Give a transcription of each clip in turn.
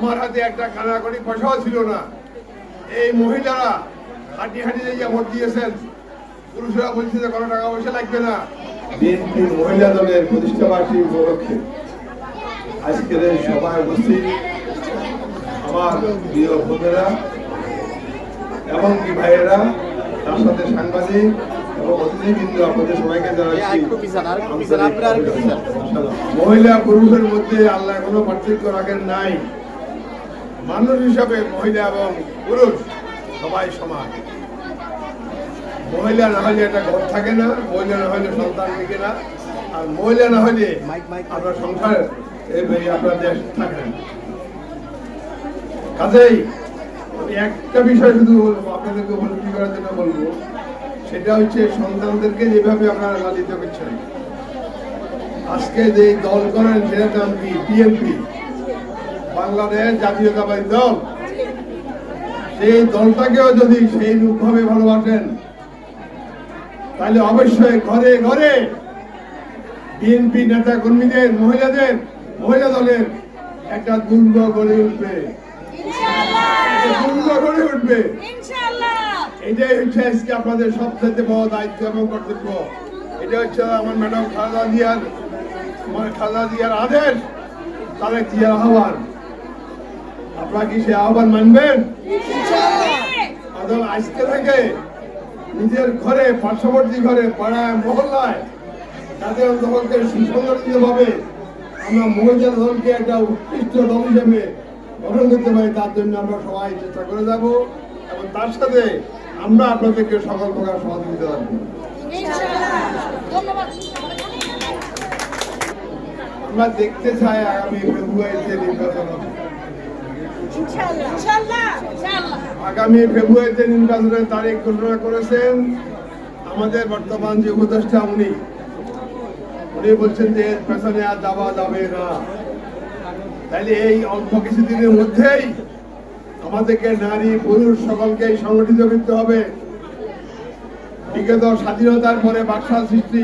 আমার হাতে একটা কানাকড়ি পয়সাও ছিল না। এই মহিলারা হাঁটি হাঁটি যে ভোট দিয়েছেন। পুরুষরা বলছে যে কোনো টাকা পয়সা লাগবে না। বিএনপি মহিলা দলের প্রতিষ্ঠা বার্ষিকী উপলক্ষে আজকের এই সভায় উপস্থিত আমার প্রিয় বোনেরা এবং কি ভাইয়েরা তার সাথে সাংবাদিক এবং অতিথিবৃন্দ আপনাদের সবাইকে জানাচ্ছি। মহিলা পুরুষের মধ্যে আল্লাহ কোনো পার্থক্য রাখেন নাই। মানুষ হিসাবে মহিলা এবং পুরুষ সবাই সমান। মহিলা না হলে একটা ঘর থাকে না, মহিলা না হলে সন্তান থাকে না। আর মহিলা না হলে। আপনার সংসার আপনার দেশ থাকে না। কাজেই আমি একটা বিষয় শুধু আপনাদেরকে উপলব্ধি করার জন্য বলব, সেটা হচ্ছে সন্তানদেরকে যেভাবে আপনারা লালিত করছেন। আজকে যে দল করেন, সেটার নাম কি? বিএনপি। বাংলাদেশ জাতীয়তাবাদী দল সেই দলটাকেও যদি সেই রূপভাবে ভালোবাসেন তাহলে অবশ্যই ঘরে ঘরে বিএনপি নেতা কর্মীদের মহিলাদের মহিলা দলের একটা দুর্গ গড়ে উঠবে। দুর্গ গড়ে উঠবে। এটাই হচ্ছে আজকে আপনাদের সবচেয়ে বড় দায়িত্ব এবং কর্তব্য। এটা হচ্ছে আমার ম্যাডাম খালেদা জিয়ার আমার খালেদা জিয়ার আদেশ তারেক জিয়ার আহ্বান। আপনারা কি সে আহ্বান মানবেন? আজকে থেকে নিজের ঘরে পার্শ্ববর্তী ঘরে পাড়ায় মহল্লায় তাদের দলকে সুসংগঠিত ভাবে আমরা মহিলা দলকে একটা উৎকৃষ্ট দল হিসেবে গঠন করতে পারি তার জন্য আমরা সবাই চেষ্টা করে যাব এবং তার সাথে আমরা আপনাদেরকে সকল প্রকার সহযোগিতা রাখব আমরা দেখতে চাই আগামী ফেব্রুয়ারিতে নির্বাচন হবে। আগামী ফেব্রুয়ারিতে নির্বাচনের তারিখ ঘোষণা করেছেন, আমাদের বর্তমান যে উপদেষ্টা উনি উনি বলছেন যে পেছনে আর যাওয়া যাবে না। তাইলে এই অল্প কিছুদিনের মধ্যেই আমাদেরকে নারী, পুরুষ সকলকে সংগঠিত করতে হবে। বিগত স্বাধীনতার পরে বাকশাল সৃষ্টি,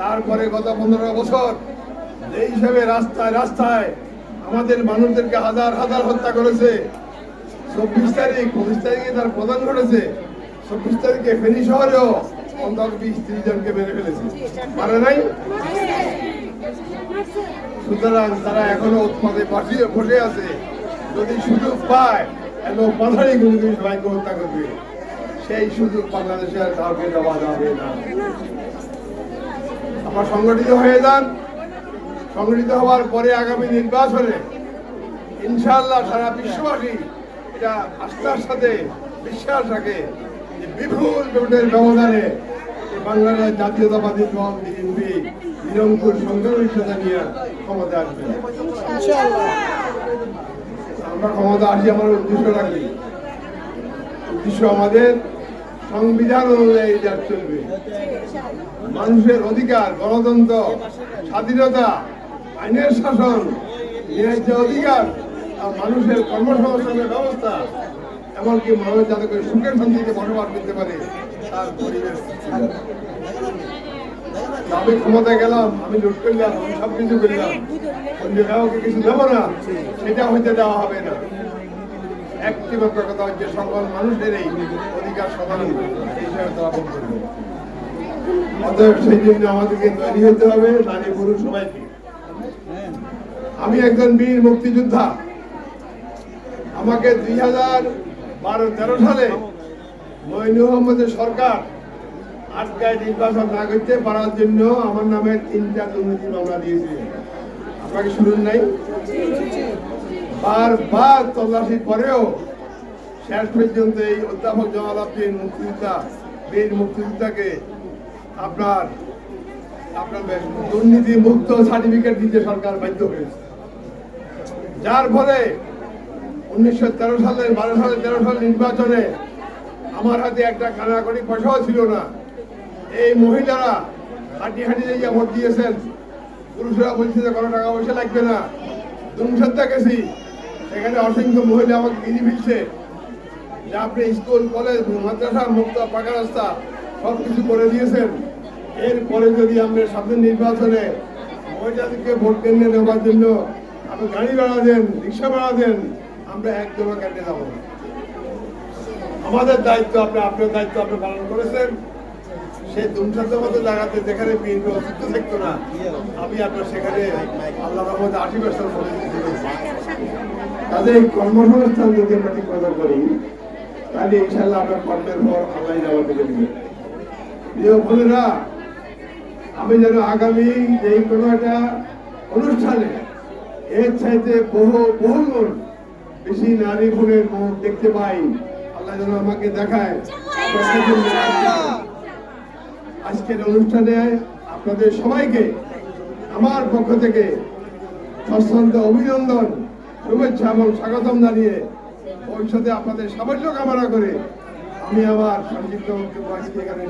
তারপরে গত পনেরো বছর, এই হিসাবে রাস্তায় রাস্তায় আমাদের মানুষদেরকে হাজার হাজার হত্যা করেছে। চব্বিশ তারিখ, পঁচিশ তারিখে তার প্রদান ঘটেছে। চব্বিশ তারিখে ফেনী শহরেও অন্তত বিশ ত্রিশ জনকে মেরে ফেলেছে। মারে নাই? সুতরাং তারা এখনও উৎপাদে বসে বসে আছে। যদি সুযোগ পায় এবং মাথারি গুলি করে সবাইকে হত্যা করবে। সেই সুযোগ বাংলাদেশের কাউকে দেওয়া যাবে না। আমার সংগঠিত হয়ে যান। সংগঠিত হওয়ার পরে আগামী নির্বাচনে ইনশাআল্লাহ সারা বিশ্ববাসী এটা আস্থার সাথে বিশ্বাস রাখে যে বিপুল ভোটের ব্যবধানে বাংলাদেশ জাতীয়তাবাদী দল, বিএনপি, নিরঙ্কুশ সংখ্যাগরিষ্ঠতা নিয়ে ক্ষমতা আসবে। আমরা ক্ষমতা আসি, আমার উদ্দেশ্য রাখি। উদ্দেশ্য আমাদের সংবিধান অনুযায়ী চলবে। মানুষের অধিকার, গণতন্ত্র, স্বাধীনতা আইনের শাসন ন্যায্য অধিকার মানুষের কর্মসংস্থানের ব্যবস্থা, এমনকি মানুষ যাতে করে সুখের শান্তিতে বসবাস করতে পারে, তার পরিবেশ আমি ক্ষমতায় গেলাম, আমি লুট করলাম, আমি সব কিছু করলাম কাউকে কিছু দেবো না, সেটা হইতে দেওয়া হবে না। একটি মাত্র কথা হচ্ছে, সকল মানুষের এই অধিকার সমান সেই জন্য আমাদেরকে তৈরি হতে হবে, নারী পুরুষ সবাইকে। আমি একজন বীর মুক্তিযোদ্ধা। আমাকে দুই হাজার বারো তেরো সালে মইনু মোহাম্মদের সরকার আটকায় নির্বাচন না করতে পারার জন্য আমার নামে তিনটা দুর্নীতি মামলা দিয়েছে। আপনাকে শুনুন নাই? বারবার তল্লাশির পরেও শেষ পর্যন্ত এই অধ্যাপক জওয়াল আব্দিন মুক্তিযোদ্ধা, বীর মুক্তিযোদ্ধাকে আপনার আপনার দুর্নীতি মুক্ত সার্টিফিকেট দিতে সরকার বাধ্য হয়েছে। যার ফলে উনিশশো তেরো সালের, বারো সালের, তেরো সাল নির্বাচনে আমার হাতে একটা কানাকড়ি পয়সাও ছিল না। এই মহিলারা হাঁটি হাঁটি যে ভোট দিয়েছেন। পুরুষরা বলছে যে, কোনো টাকা পয়সা লাগবে না। দুমসাদ্দা গেছি, সেখানে অসংখ্য মহিলা আমাকে কিনে ফিরছে। যে আপনি স্কুল, কলেজ, মাদ্রাসা, মুক্ত পাকা রাস্তা সব কিছু করে দিয়েছেন। এরপরে যদি আমরা সামনের নির্বাচনে মহিলাদেরকে ভোট কেন্দ্রে নেওয়ার জন্য আপনি গাড়ি ভাড়া দেন, রিক্সা ভাড়া দেন, আমরা একদম কেটে যাব না। আমাদের দায়িত্ব আপনি, আপনার দায়িত্ব আপনি পালন করেছেন। সেই মতো জায়গাতে যেখানে বিএনপি অস্তিত্ব থাকতো না, আমি আপনার সেখানে আল্লাহ রহমত আশি বছর তাদের কর্মসংস্থান যদি আমরা ঠিক মতো করি, তাহলে ইনশাল্লাহ আপনার কর্মের পর আল্লাহ যাওয়ার দিকে দিবে বোনেরা আমি যেন আগামী যে কোনো একটা অনুষ্ঠানে এর চাইতে বহু বহু গুণ বেশি নারী বোনের মুখ দেখতে পাই। আল্লাহ যেন আমাকে দেখায়। আজকের অনুষ্ঠানে আপনাদের সবাইকে, আমার পক্ষ থেকে সশ্রদ্ধ অভিনন্দন, শুভেচ্ছা এবং স্বাগতম জানিয়ে ভবিষ্যতে আপনাদের সাফল্য কামনা করে আমি আমার সংক্ষিপ্ত এখানে